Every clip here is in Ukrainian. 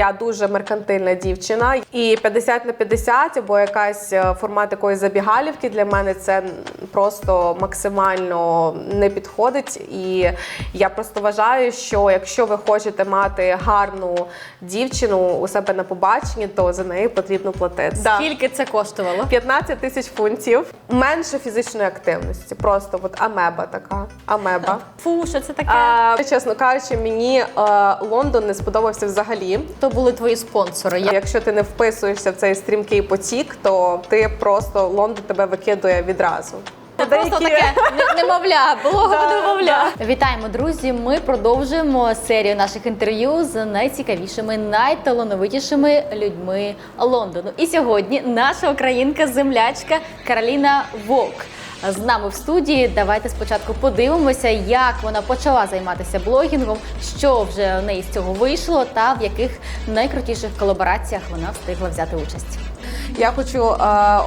я дуже меркантильна дівчина, і 50 на 50 або якась е, формат такої забігалівки для мене це просто максимально не підходить. І я просто вважаю, що якщо ви хочете мати гарну дівчину у себе на побаченні, то за неї потрібно платити. Да. Скільки це коштувало? 15 тисяч фунтів, менше фізичної активності. Просто от амеба така. Амеба. Фу, що це таке? А, чесно кажучи, мені е, Лондон не сподобався взагалі. Були твої спонсори? Якщо ти не вписуєшся в цей стрімкий потік, то ти просто Лондон тебе викидує відразу. Це просто таке немовля, блогове Да, немовля. Вітаємо, друзі! Ми продовжуємо серію наших інтерв'ю з найцікавішими, найталановитішими людьми Лондону. І сьогодні наша українка землячка Кароліна Вовк. З нами в студії. Давайте спочатку подивимося, як вона почала займатися блогінгом, що вже в неї з цього вийшло, та в яких найкрутіших колабораціях вона встигла взяти участь. Я хочу е,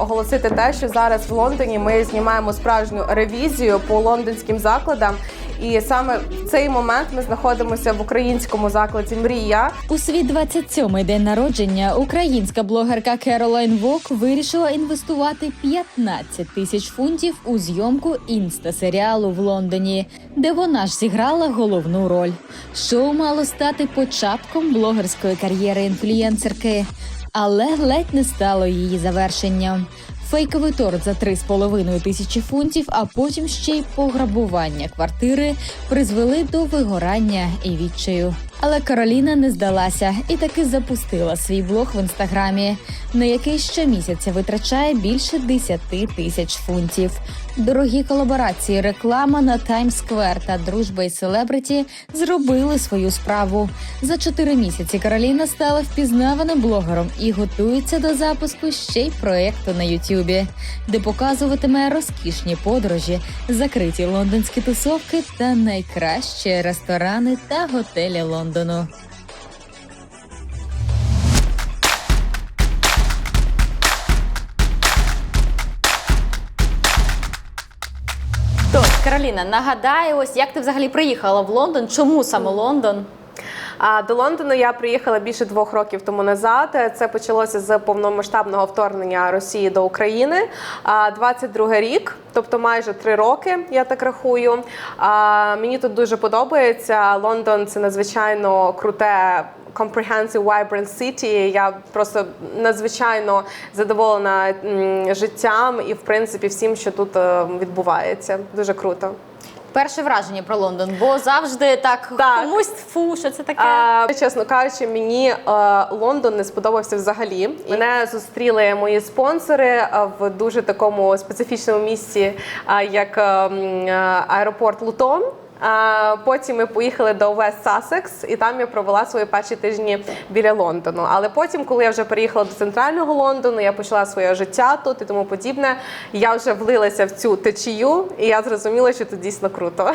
оголосити те, що зараз в Лондоні ми знімаємо справжню ревізію по лондонським закладам. І саме в цей момент ми знаходимося в українському закладі Мрія. У свій 27-й день народження українська блогерка Керолайн Вок вирішила інвестувати 15 тисяч фунтів у зйомку інста-серіалу в Лондоні, де вона ж зіграла головну роль. Шоу мало стати початком блогерської кар'єри інфлюєнсерки, але ледь не стало її завершенням. Фейковий торт за 3,5 тисячі фунтів, а потім ще й пограбування квартири призвели до вигорання і відчаю. Але Кароліна не здалася і таки запустила свій блог в інстаграмі, на який щомісяця витрачає більше 10 тисяч фунтів. Дорогі колаборації, реклама на Таймс-сквер та дружба із селебриті зробили свою справу. За чотири місяці Кароліна стала впізнаваним блогером і готується до запуску ще й проекту на Ютубі, де показуватиме розкішні подорожі, закриті лондонські тусовки та найкращі ресторани та готелі Лондону. Тож, Кароліна, нагадай, ось як ти взагалі приїхала в Лондон? Чому саме Лондон? А до Лондону я приїхала більше двох років тому назад. Це почалося з повномасштабного вторгнення Росії до України. А 22 рік, тобто майже три роки, я так рахую. Мені тут дуже подобається. Лондон це надзвичайно круте. Comprehensive Vibrant City. Я просто надзвичайно задоволена життям і, в принципі, всім, що тут е, відбувається. Дуже круто. Перше враження про Лондон, бо завжди так, Так. комусь фу, що це таке. А, чесно кажучи, мені е, Лондон не сподобався взагалі. Мене зустріли мої спонсори е, в дуже такому специфічному місці, е, як е, м, е, аеропорт Лутон. Потім ми поїхали до Вест Сассекс, і там я провела свої перші тижні біля Лондону. Але потім, коли я вже переїхала до центрального Лондону, я почала своє життя тут і тому подібне. Я вже влилася в цю течію, і я зрозуміла, що тут дійсно круто.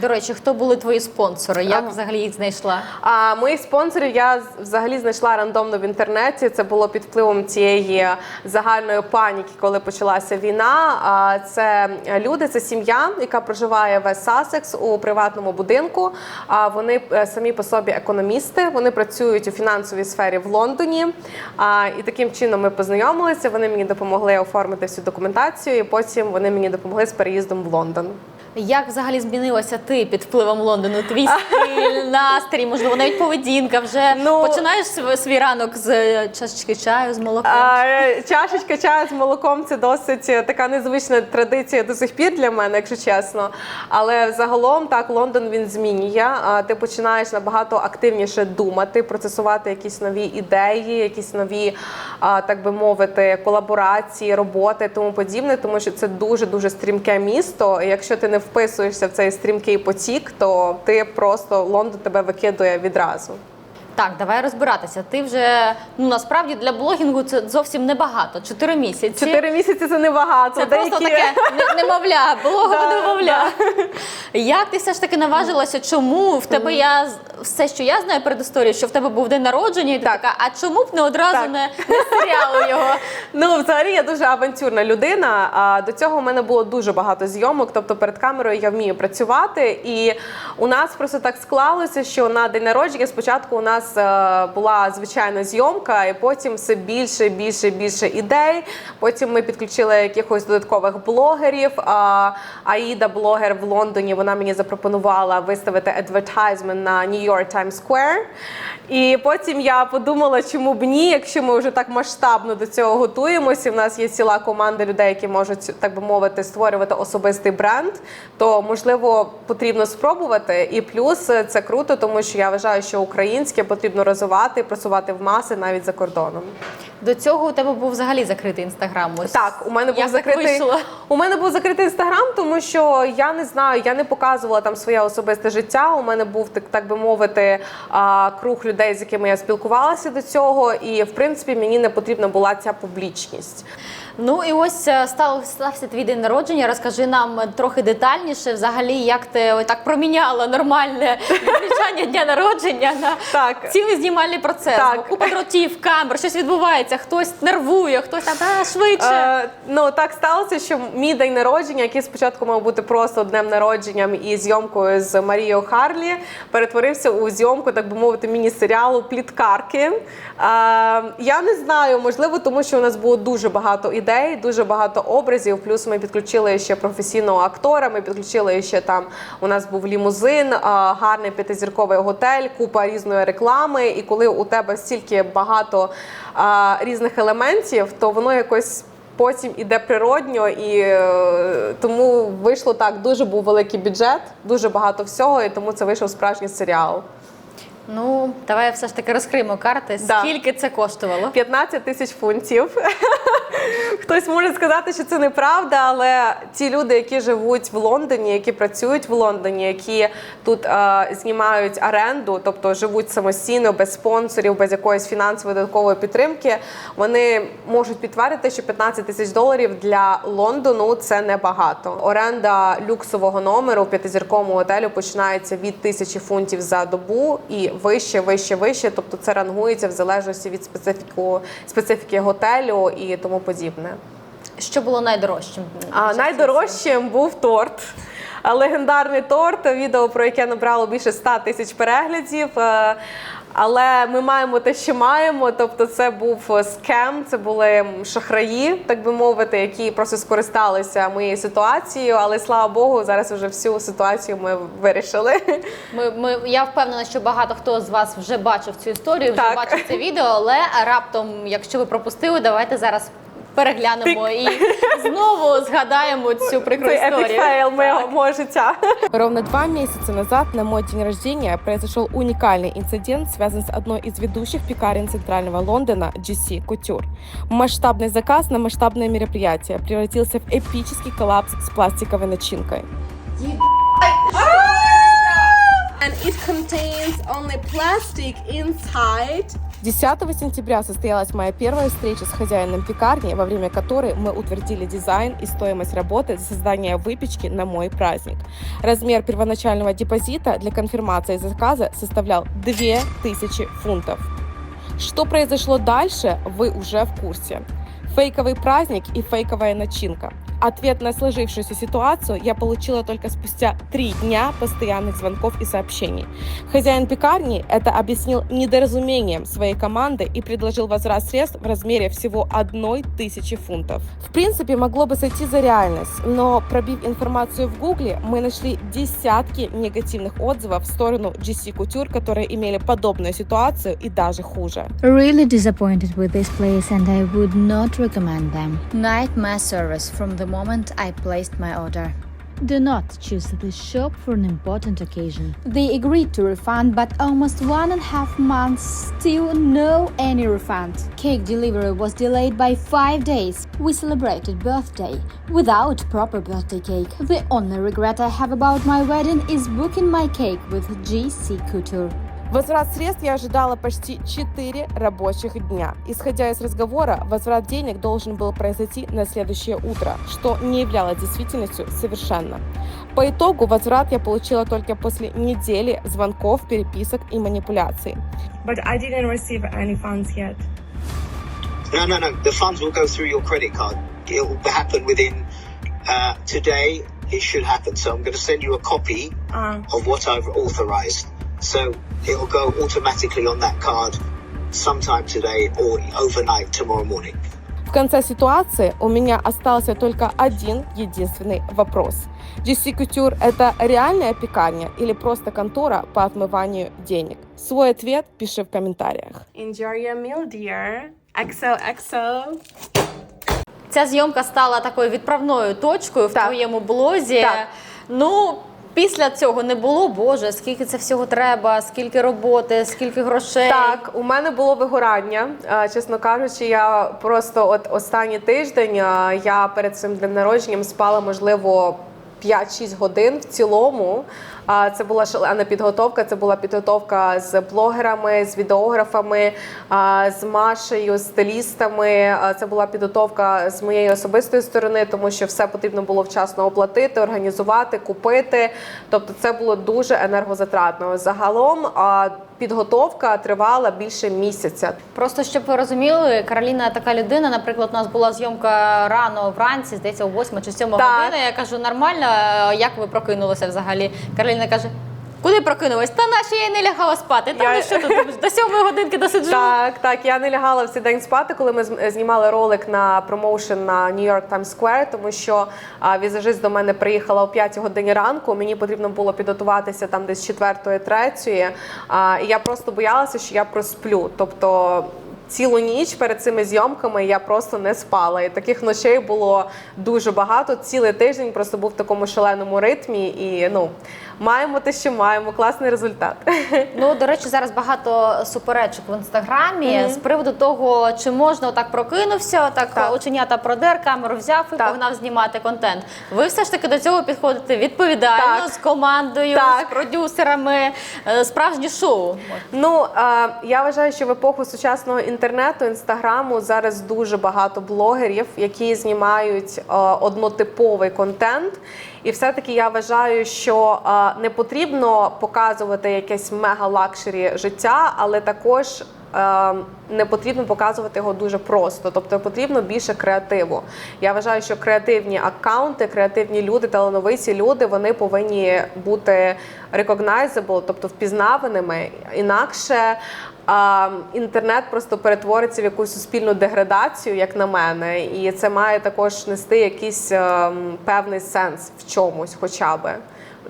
До речі, хто були твої спонсори? Як Ага. взагалі їх знайшла? А моїх спонсорів я взагалі знайшла рандомно в інтернеті. Це було під впливом цієї загальної паніки, коли почалася війна. А це люди, це сім'я, яка проживає в Сасекс у приватному будинку. А вони е, самі по собі економісти. Вони працюють у фінансовій сфері в Лондоні. А і таким чином ми познайомилися. Вони мені допомогли оформити всю документацію, і потім вони мені допомогли з переїздом в Лондон. Як взагалі змінилася ти під впливом Лондону? Твій стиль, настрій, можливо, навіть поведінка. Вже Ну- починаєш свій ранок з е, чашечки чаю, з молоком? А, е, чашечка чаю з молоком це досить е, така незвична традиція до сих пір для мене, якщо чесно. Але загалом так Лондон він змінює. Ти починаєш набагато активніше думати, процесувати якісь нові ідеї, якісь нові, так би мовити, колаборації, роботи, тому подібне, тому що це дуже дуже стрімке місто. Якщо ти не вписуєшся в цей стрімкий потік, то ти просто Лондон тебе викидує відразу. Так, давай розбиратися. Ти вже ну насправді для блогінгу це зовсім небагато. Чотири місяці. Чотири місяці це небагато. Це просто таке не- немовля, блогове Да, немовля. Як ти все ж таки наважилася? Чому в тебе я все, що я знаю перед історією, що в тебе був день народження, і ти Так. така, а чому б не одразу Так. не, не серіалу його? Ну, взагалі я дуже авантюрна людина. А до цього в мене було дуже багато зйомок. Тобто перед камерою я вмію працювати. І у нас просто так склалося, що на день народження спочатку у нас нас е, була звичайна зйомка, і потім все більше, більше, більше ідей. Потім ми підключили якихось додаткових блогерів. Аїда, блогер в Лондоні, вона мені запропонувала виставити адвертайзмент на New York Times Square. І потім я подумала, чому б ні, якщо ми вже так масштабно до цього готуємося. У нас є ціла команда людей, які можуть, так би мовити, створювати особистий бренд. То можливо потрібно спробувати. І плюс е, це круто, тому що я вважаю, що українське потрібно розвивати, просувати в маси навіть за кордоном. До цього у тебе був взагалі закритий інстаграм. Ось Так, у мене був як закритий вийшло? у мене був закритий інстаграм, тому що я не знаю, я не показувала там своє особисте життя. У мене був так, так би мовити, круг людей, з якими я спілкувалася до цього, і в принципі мені не потрібна була ця публічність. Ну і ось е, став, стався твій день народження. Розкажи нам трохи детальніше, взагалі, як ти так проміняла нормальне відмічання дня народження на Так. цілий знімальний процес. Так. Бо Купа дротів, камер, щось відбувається, хтось нервує, хтось там «А, швидше. Е, ну так сталося, що мій день народження, який спочатку мав бути просто днем народженням і зйомкою з Марією Харлі, перетворився у зйомку, так би мовити, міні-серіалу Пліткарки. Е, я не знаю, можливо, тому що у нас було дуже багато ідей, дуже багато образів. Плюс ми підключили ще професійного актора. Ми підключили ще там. У нас був лімузин, е, гарний п'ятизірковий готель, купа різної реклами. І коли у тебе стільки багато е, різних елементів, то воно якось потім іде природньо, і тому вийшло так. Дуже був великий бюджет, дуже багато всього, і тому це вийшов справжній серіал. Ну, давай все ж таки розкриємо карти. Да. Скільки це коштувало? 15 тисяч фунтів. Хтось може сказати, що це неправда, але ті люди, які живуть в Лондоні, які працюють в Лондоні, які тут е, знімають оренду, тобто живуть самостійно, без спонсорів, без якоїсь фінансової додаткової підтримки, вони можуть підтвердити, що 15 тисяч доларів для Лондону це небагато. Оренда люксового номеру в п'ятизірковому готелю починається від тисячі фунтів за добу і вище, вище, вище. Тобто це рангується в залежності від специфіку специфіки готелю і тому подібне. Що було найдорожчим? А найдорожчим був торт. Легендарний торт, відео про яке набрало більше 100 тисяч переглядів. Е, Але ми маємо те, що маємо. Тобто, це був скем, це були шахраї, так би мовити, які просто скористалися моєю ситуацією. Але слава Богу, зараз вже всю ситуацію ми вирішили. Ми, ми, я впевнена, що багато хто з вас вже бачив цю історію, вже Так. бачив це відео, але раптом, якщо ви пропустили, давайте зараз переглянемо і знову згадаємо цю прикру Це історію. епік фейл моєго мого життя. Ровно два месяца назад на мой день рождения произошел уникальный инцидент, связанный с одной из ведущих пекарен центрального Лондона GC Couture. Масштабный заказ на масштабное мероприятие превратился в эпический коллапс с пластиковой начинкой. And it contains only plastic inside. 10 сентября состоялась моя первая встреча с хозяином пекарни, во время которой мы утвердили дизайн и стоимость работы за создание выпечки на мой праздник. Размер первоначального депозита для конфирмации заказа составлял 2000 фунтов. Что произошло дальше, вы уже в курсе. Фейковый праздник и фейковая начинка. Ответ на сложившуюся ситуацию я получила только спустя три дня постоянных звонков и сообщений. Хозяин пекарни это объяснил недоразумением своей команды и предложил возврат средств в размере всего одной тысячи фунтов. В принципе, могло бы сойти за реальность, но пробив информацию в гугле, мы нашли десятки негативных отзывов в сторону GC Couture, которые имели подобную ситуацию и даже хуже. Really disappointed with this place and I would not recommend them. Nightmare service from the moment I placed my order. Do not choose this shop for an important occasion. They agreed to refund, but almost one and a half months still no any refund. Cake delivery was delayed by five days. We celebrated birthday without proper birthday cake. The only regret I have about my wedding is booking my cake with GC Couture. Возврат средств я ожидала почти 4 рабочих дня. Исходя из разговора, возврат денег должен был произойти на следующее утро, что не являлось действительностью совершенно. По итогу возврат я получила только после недели звонков, переписок и манипуляций. But I didn't receive any funds yet. No, no, no. The funds will go through your credit card. It will happen within uh, today. It should happen. So I'm going to send you a copy Uh, of what I've authorized. So it will go automatically on that card sometime today or overnight tomorrow morning. В конце ситуации у меня остался только один единственный вопрос. GC Couture – это реальная пекарня или просто контора по отмыванию денег? Свой ответ пиши в комментариях. Enjoy your meal, dear. XOXO. Ця зйомка стала такою відправною точкою в Так. твоєму блозі. Так. Ну. Після цього не було, Боже, скільки це всього треба, скільки роботи, скільки грошей. Так, у мене було вигорання. Чесно кажучи, я просто от останній тиждень я перед цим днем народженням спала, можливо, 5-6 годин в цілому. Це була шалена підготовка. Це була підготовка з блогерами, з відеографами, з Машею, стилістами. Це була підготовка з моєї особистої сторони, тому що все потрібно було вчасно оплатити, організувати, купити. Тобто, це було дуже енергозатратно. Загалом підготовка тривала більше місяця. Просто щоб ви розуміли, Кароліна така людина. Наприклад, у нас була зйомка рано вранці, здається, о 8 чи 7 години. Я кажу, нормально, як ви прокинулися взагалі? Кароліна каже. Куди прокинулась? Та наші? я й не лягала спати. Та Я- ну що тут до сьомої годинки досиджу. Так, так, я не лягала в цей день спати, коли ми з- знімали ролик на промоушен на New York Times Square, тому що а, візажист до мене приїхала о 5 годині ранку. Мені потрібно було підготуватися там десь четвертої, 4 3 а, і я просто боялася, що я просплю. Тобто цілу ніч перед цими зйомками я просто не спала. І таких ночей було дуже багато. Цілий тиждень просто був в такому шаленому ритмі. І ну маємо те, що маємо. Класний результат. Ну, до речі, зараз багато суперечок в інстаграмі з приводу того, чи можна отак прокинувся, отак Так. оченята продер, камеру взяв і Так. погнав знімати контент. Ви все ж таки до цього підходите відповідально Так. з командою, Так. з продюсерами, е, справжнє шоу. Ну я вважаю, що в епоху сучасного інтернету, інстаграму зараз дуже багато блогерів, які знімають е, однотиповий контент. І все-таки я вважаю, що е, не потрібно показувати якесь мега лакшері життя, але також. е, Не потрібно показувати його дуже просто, тобто потрібно більше креативу. Я вважаю, що креативні аккаунти, креативні люди, талановиті люди, вони повинні бути recognizable, тобто впізнаваними. Інакше а, інтернет просто перетвориться в якусь суспільну деградацію, як на мене, і це має також нести якийсь ем, певний сенс чомусь, хоча би.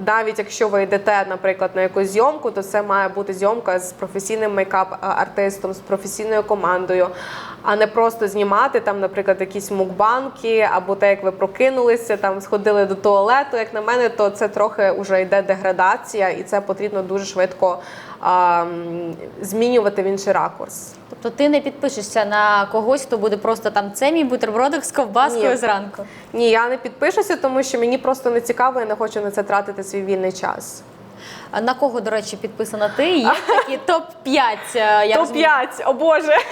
Навіть якщо ви йдете, наприклад, на якусь зйомку, то це має бути зйомка з професійним мейкап-артистом, з професійною командою, а не просто знімати там, наприклад, якісь мукбанки, або те, як ви прокинулися, там сходили до туалету. Як на мене, то це трохи вже йде деградація, і це потрібно дуже швидко а, змінювати в інший ракурс. Тобто ти не підпишешся на когось, хто буде просто там це мій бутербродик з ковбаскою Ні. зранку. Ні, я не підпишуся, тому що мені просто не цікаво, я не хочу на це тратити свій вільний час. А на кого, до речі, підписана ти? Є такі топ 5 я розумію. Топ-5, о Боже.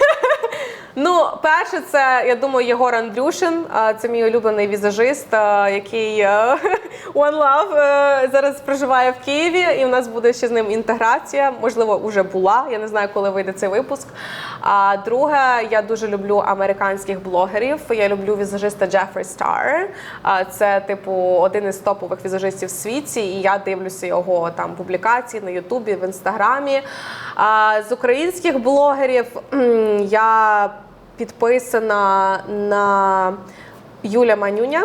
Ну, перше, це я думаю, Єгор Андрюшин. Це мій улюблений візажист, який е, One Love е, зараз проживає в Києві, і в нас буде ще з ним інтеграція. Можливо, вже була. Я не знаю, коли вийде цей випуск. А друге, я дуже люблю американських блогерів. Я люблю візажиста Джефрі Стар. Це типу один із топових візажистів в світі, і я дивлюся його там публікації на Ютубі, в інстаграмі. А з українських блогерів я підписана на Юля Манюня.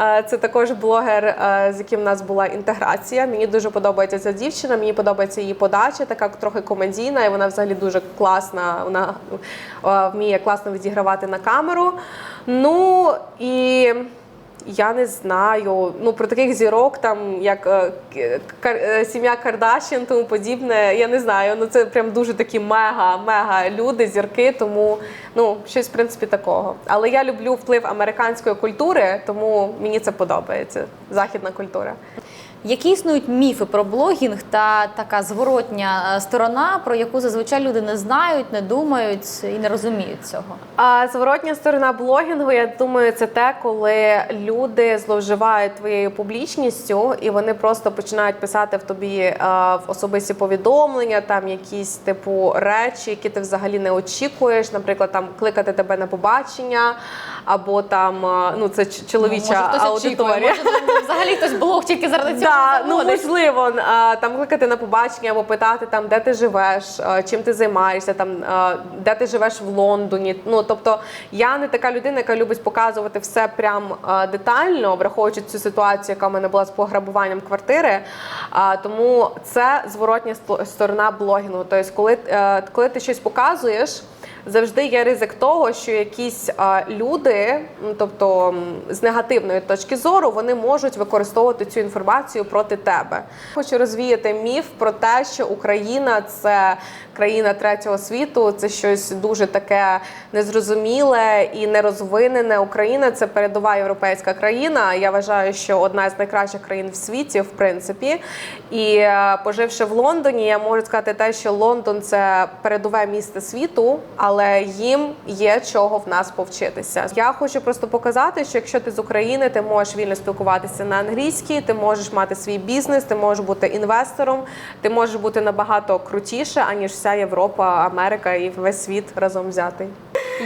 Е, Це також блогер, е, з яким в нас була інтеграція. Мені дуже подобається ця дівчина. Мені подобається її подача, така трохи комедійна, і вона взагалі дуже класна. Вона е, вміє класно відігравати на камеру. Ну і я не знаю. Ну про таких зірок, там як е, е, сім'я Кардашін, тому подібне. Я не знаю. Ну це прям дуже такі мега, мега люди, зірки. Тому ну щось в принципі такого. Але я люблю вплив американської культури, тому мені це подобається. Західна культура. Які існують міфи про блогінг та така зворотня е, сторона, про яку зазвичай люди не знають, не думають і не розуміють цього? А зворотня сторона блогінгу, я думаю, це те, коли люди зловживають твоєю публічністю, і вони просто починають писати в тобі е, в особисті повідомлення, там якісь типу речі, які ти взагалі не очікуєш, наприклад, там кликати тебе на побачення, або там е, ну це чоловіча може, хтось очікує, аудиторія. може, взагалі хтось блог тільки заради цього Да, ну можливо, там кликати на побачення або питати там, де ти живеш, чим ти займаєшся, там де ти живеш в Лондоні. Ну тобто я не така людина, яка любить показувати все прям детально, враховуючи цю ситуацію, яка в мене була з пограбуванням квартири. Тому це зворотня сторона блогінгу. Тобто, коли, е, коли ти щось показуєш. Завжди є ризик того, що якісь люди, тобто з негативної точки зору, вони можуть використовувати цю інформацію проти тебе. Хочу розвіяти міф про те, що Україна це країна третього світу, це щось дуже таке незрозуміле і нерозвинене. Україна це передова європейська країна. Я вважаю, що одна з найкращих країн в світі, в принципі. І е, поживши в Лондоні, я можу сказати те, що Лондон це передове місто світу, але їм є чого в нас повчитися. Я хочу просто показати, що якщо ти з України, ти можеш вільно спілкуватися на англійській, ти можеш мати свій бізнес, ти можеш бути інвестором, ти можеш бути набагато крутіше, аніж вся Європа, Америка і весь світ разом взятий.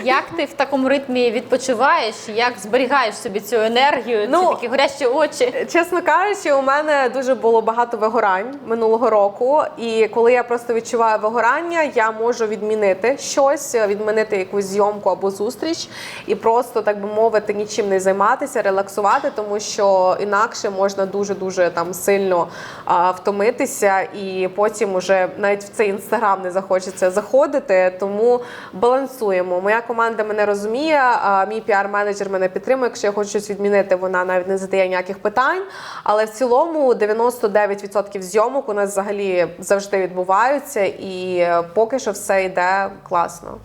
Як ти в такому ритмі відпочиваєш? Як зберігаєш собі цю енергію, ці Ну, такі горящі очі? Чесно кажучи, у мене дуже було багато вигорань минулого року. І коли я просто відчуваю вигорання, я можу відмінити щось, відмінити якусь зйомку або зустріч, і просто так би мовити, нічим не займатися, релаксувати, тому що інакше можна дуже дуже там сильно а, втомитися, і потім уже навіть в цей інстаграм не захочеться заходити. Тому балансуємо. Моя команда мене розуміє, а мій піар-менеджер мене підтримує. Якщо я хочу щось відмінити, вона навіть не задає ніяких питань. Але в цілому 99% зйомок у нас взагалі завжди відбуваються, і поки що все йде класно.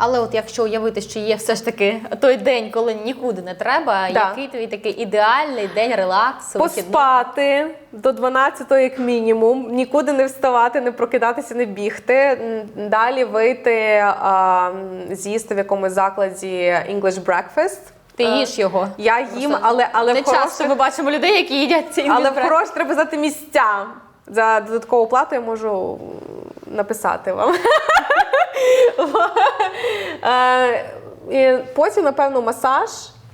Але от якщо уявити, що є все ж таки той день, коли нікуди не треба, Да. який твій такий ідеальний день релаксу? Поспати до 12 як мінімум, нікуди не вставати, не прокидатися, не бігти. Далі вийти а, з'їсти в якомусь закладі English breakfast. Ти Е, їш його. Я їм, але, але не в часто ми бачимо людей, які їдять ці Але в хорош треба знати місця. За додаткову плату я можу написати вам. Е, і Потім, напевно, масаж,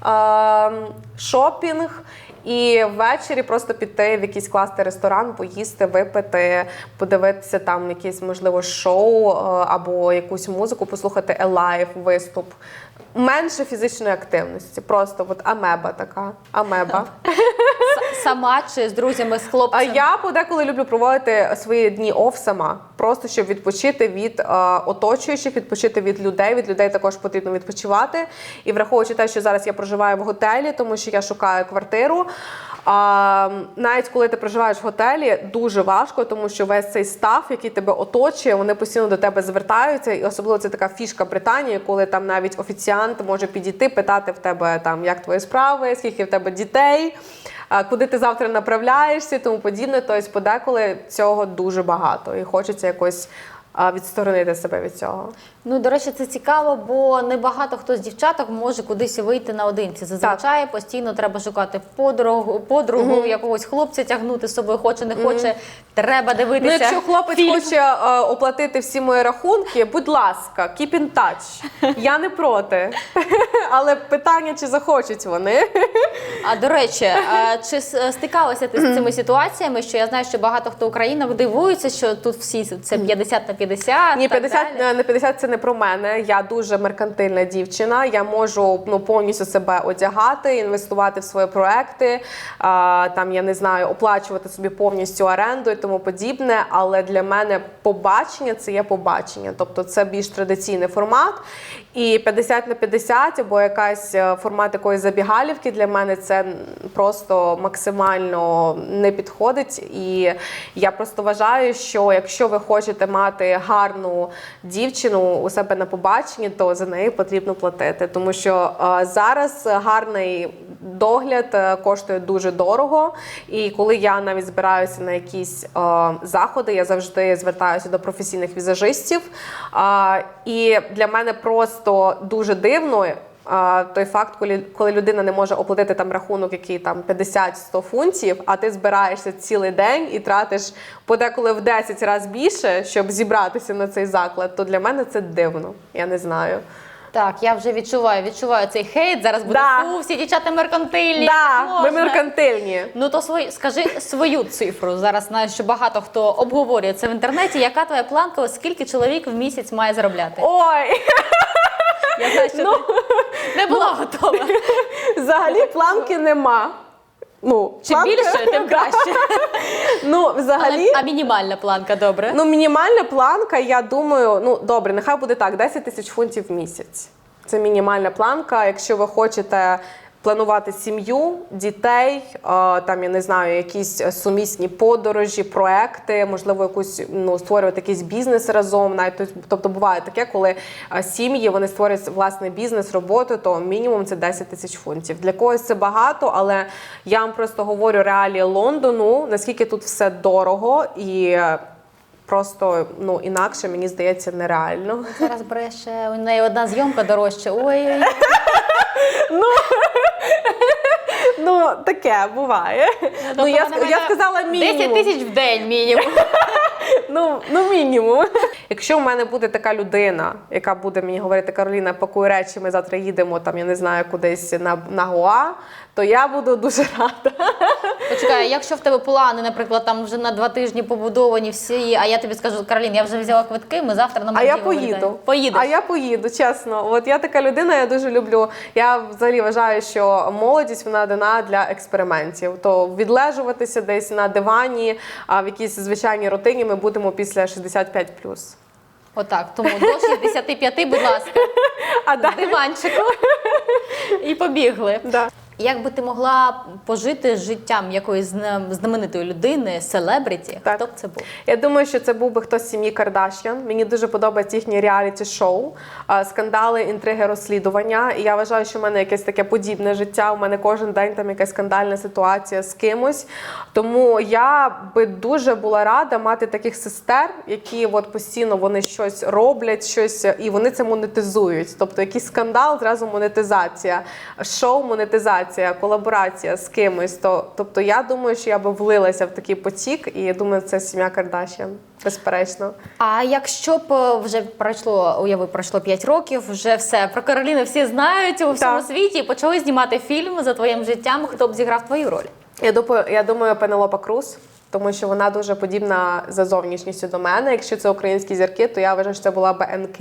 е, шопінг. І ввечері просто піти в якийсь класний ресторан, поїсти, випити, подивитися там якесь можливо шоу е, або якусь музику, послухати елайв, виступ. Менше фізичної активності, просто от амеба така. Амеба. Сама чи з друзями, з А я подеколи люблю проводити свої дні оф сама, просто щоб відпочити від е, оточуючих, відпочити від людей. Від людей також потрібно відпочивати. І враховуючи те, що зараз я проживаю в готелі, тому що я шукаю квартиру. А навіть коли ти проживаєш в готелі, дуже важко, тому що весь цей стаф, який тебе оточує, вони постійно до тебе звертаються. І особливо це така фішка Британії, коли там навіть офіціант може підійти, питати в тебе там, як твої справи, скільки в тебе дітей, куди ти завтра направляєшся, тому подібне. Тобто, подеколи цього дуже багато, і хочеться якось відсторонити себе від цього. Ну, до речі, це цікаво, бо не багато хто з дівчаток може кудись вийти наодинці. Зазвичай постійно треба шукати подругу, подругу якогось хлопця тягнути з собою, хоче, не хоче. Треба дивитися. Ну, якщо хлопець фільм. хоче е, оплатити всі мої рахунки, будь ласка, keep in touch. Я не проти. Але питання, чи захочуть вони. А до речі, а чи стикалася ти з цими ситуаціями? Що я знаю, що багато хто Україна дивується, що тут всі це 50 на 50. Ні, так 50 далі. не 50 це не про мене. Я дуже меркантильна дівчина. Я можу ну повністю себе одягати, інвестувати в свої проекти. А, там я не знаю, оплачувати собі повністю оренду і тому подібне. Але для мене побачення це є побачення, тобто це більш традиційний формат. І 50 на 50 або якась е, формат якоїсь забігалівки для мене це просто максимально не підходить. І я просто вважаю, що якщо ви хочете мати гарну дівчину у себе на побаченні, то за неї потрібно платити. Тому що е, зараз гарний догляд е, коштує дуже дорого. І коли я навіть збираюся на якісь е, заходи, я завжди звертаюся до професійних візажистів. А, і для мене просто дуже дивно. Той факт, коли, коли людина не може оплатити там рахунок, який там 50-100 фунтів, а ти збираєшся цілий день і тратиш подеколи в 10 разів більше, щоб зібратися на цей заклад, то для мене це дивно. Я не знаю. Так, я вже відчуваю, відчуваю цей хейт. Зараз буде Да. фу, всі дівчата меркантильні. Да, ми можна?» меркантильні. Ну то свої, скажи свою цифру. Зараз знаю, що багато хто обговорює це в інтернеті. Яка твоя планка? Скільки чоловік в місяць має заробляти? Ой, Я знаю, що ну, ти не була готова. взагалі планки нема. Ну, Чим планки- більше, тим краще. Ну, взагалі. Але- а мінімальна планка, добре. Ну, мінімальна планка, я думаю, ну добре, нехай буде так: 10 тисяч фунтів в місяць. Це мінімальна планка. Якщо ви хочете планувати сім'ю, дітей, е, там я не знаю, якісь сумісні подорожі, проекти, можливо, якусь ну створювати якийсь бізнес разом. Навіть тобто- буває таке, коли е, сім'ї вони створюють власний бізнес, роботу, то мінімум це 10 тисяч фунтів. Для когось це багато, але я вам просто говорю реалії Лондону, наскільки тут все дорого і. е, Просто ну інакше мені здається нереально. Зараз бреше, у неї одна зйомка дорожча. Ой, Ну таке буває. Ну я, ск- я сказала мінімум. 10 тисяч в день мінімум. Ну, ну мінімум. Якщо в мене буде така людина, яка буде мені говорити, Кароліна, пакуй речі, ми завтра їдемо там, я не знаю, кудись на, на Гоа, то я буду дуже рада. Почекай, якщо в тебе плани, наприклад, там вже на два тижні побудовані всі, а я тобі скажу, Каролін, я вже взяла квитки, ми завтра на А я Мальдіви вилітаємо». поїду. Поїдеш. А я поїду, чесно. От я така людина, я дуже люблю. Я взагалі вважаю, що молодість вона дана для експериментів. То відлежуватися десь на дивані, а в якійсь звичайній рутині ми будемо після 65+. Отак, тому до 65, будь ласка, А далі? диванчику. І побігли. Да. Як би ти могла пожити життям якоїсь знаменитої людини, селебриті, Так. хто б це був? Я думаю, що це був би хтось з сім'ї Кардашян. Мені дуже подобається їхнє реаліті-шоу, скандали, інтриги, розслідування. І я вважаю, що в мене якесь таке подібне життя. У мене кожен день там якась скандальна ситуація з кимось. Тому я би дуже була рада мати таких сестер, які от постійно вони щось роблять, щось і вони це монетизують. Тобто якийсь скандал, зразу монетизація, шоу, монетизація, колаборація з кимось. То, тобто я думаю, що я би влилася в такий потік, і я думаю, це сім'я Кардашян, безперечно. А якщо б е, вже пройшло, уяви, пройшло 5 років, вже все про Кароліну всі знають у всьому Так. світі, і почали знімати фільм за твоїм життям, хто б зіграв твою роль? Я думаю, я думаю, Пенелопа Круз, тому що вона дуже подібна за зовнішністю до мене. Якщо це українські зірки, то я вважаю, що це була БНК, НК,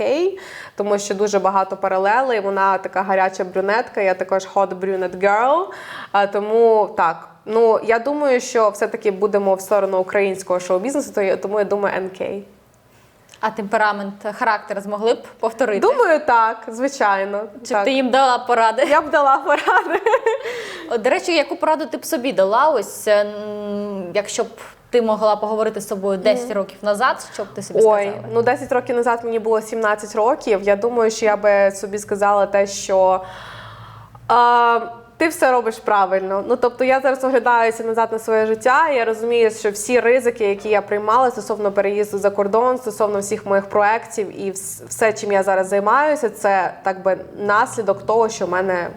тому що дуже багато паралелей. Вона така гаряча брюнетка, я також hot brunette girl. Тому так. Ну я думаю, що все-таки будемо в сторону українського шоу-бізнесу, тому я думаю НК. А темперамент, характер змогли б повторити? Думаю, так, звичайно. Чи б так. ти їм дала поради? Я б дала поради. От, До речі, яку пораду ти б собі дала? Ось якщо б ти могла поговорити з собою 10 років назад, що б ти собі Ой, сказала? ну 10 років назад мені було 17 років. Я думаю, що я би собі сказала те, що. А, ти все робиш правильно. Ну тобто я зараз оглядаюся назад на своє життя. І я розумію, що всі ризики, які я приймала стосовно переїзду за кордон, стосовно всіх моїх проєктів і все, чим я зараз займаюся, це так би наслідок того, що в мене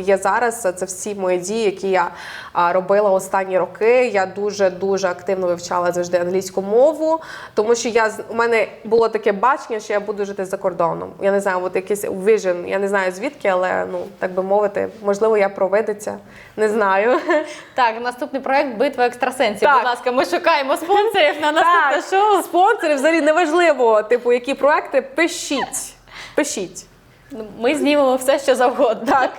є зараз. Це всі мої дії, які я робила останні роки. Я дуже дуже активно вивчала завжди англійську мову, тому що я у мене було таке бачення, що я буду жити за кордоном. Я не знаю, от якийсь vision, я не знаю звідки, але ну так би мовити, можливо, я провидиця, не знаю. Так, наступний проект Битва екстрасенсів. Так. Будь ласка, ми шукаємо спонсорів на наступне Так, шоу. Спонсорів взагалі неважливо, типу, які проекти, пишіть. Пишіть. Ну, Ми знімемо все, що завгодно. Так.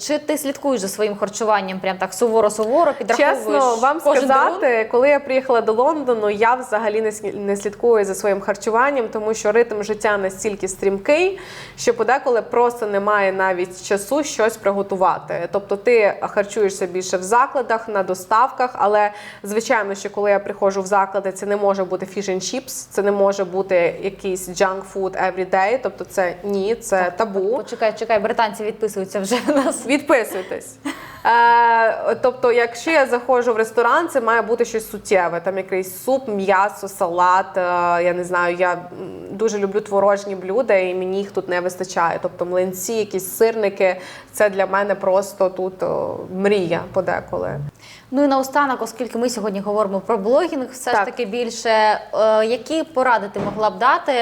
Чи ти слідкуєш за своїм харчуванням прям так суворо-суворо, підраховуєш Чесно, вам кожен сказати, коли я приїхала до Лондону, я взагалі не слідкую за своїм харчуванням, тому що ритм життя настільки стрімкий, що подеколи просто немає навіть часу щось приготувати. Тобто ти харчуєшся більше в закладах, на доставках, але звичайно, що коли я приходжу в заклади, це не може бути fish and chips, це не може бути якийсь junk food every day, тобто це ні, це табу. Почекай, чекай, британці відписуються вже на нас. Відписуйтесь. Е, тобто, якщо я заходжу в ресторан, це має бути щось суттєве. Там якийсь суп, м'ясо, салат. е, я не знаю, я дуже люблю творожні блюда, і мені їх тут не вистачає. Тобто млинці, якісь сирники, це для мене просто тут о, мрія подеколи. Ну і наостанок, оскільки ми сьогодні говоримо про блогінг, все Так. ж таки більше, е, які поради ти могла б дати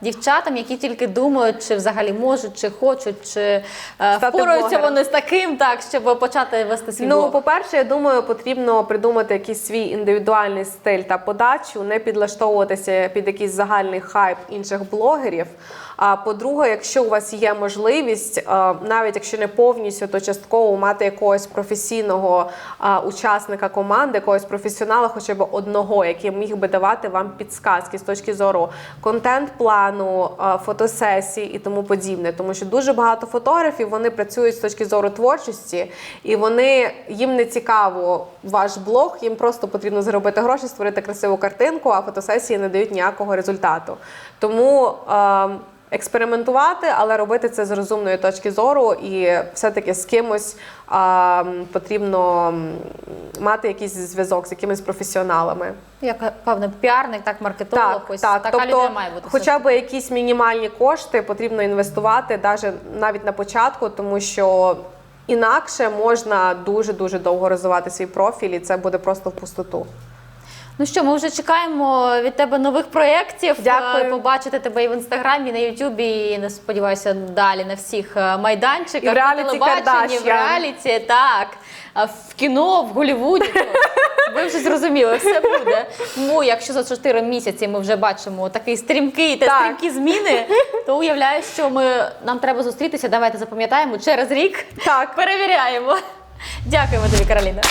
дівчатам, які тільки думають, чи взагалі можуть, чи хочуть, чи е, Стати впораються блогером. вони з таким, так, щоб почати вести свій Ну, блог? по-перше, я думаю, потрібно придумати якийсь свій індивідуальний стиль та подачу, не підлаштовуватися під якийсь загальний хайп інших блогерів. А по-друге, якщо у вас є можливість, е, навіть якщо не повністю, то частково мати якогось професійного е, учасника команди, якогось професіонала, хоча б одного, який міг би давати вам підсказки з точки зору контент-плану, е, фотосесій і тому подібне. Тому що дуже багато фотографів вони працюють з точки зору творчості, і вони їм не цікаво ваш блог, їм просто потрібно заробити гроші, створити красиву картинку, а фотосесії не дають ніякого результату. Тому е, експериментувати, але робити це з розумної точки зору, і все-таки з кимось е, потрібно мати якийсь зв'язок з якимись професіоналами. Як певно, піарник, так, маркетолог, Так, ось так. така тобто, людина має бути. хоча б якісь мінімальні кошти потрібно інвестувати даже навіть на початку, тому що інакше можна дуже дуже довго розвивати свій профіль, і це буде просто в пустоту. Ну що, ми вже чекаємо від тебе нових проєктів. Дякую. Е, Побачити тебе і в інстаграмі, і на Ютубі, і не сподіваюся, далі на всіх е, майданчиках, І в реаліті на телебаченні, в реаліті, так. В кіно, в Голлівуді. Ви вже зрозуміли, все буде. Тому якщо за 4 місяці ми вже бачимо такий стрімкий та Так. стрімкі зміни, то уявляю, що ми нам треба зустрітися. Давайте запам'ятаємо через рік. Так. Перевіряємо. Дякуємо тобі, Кароліна.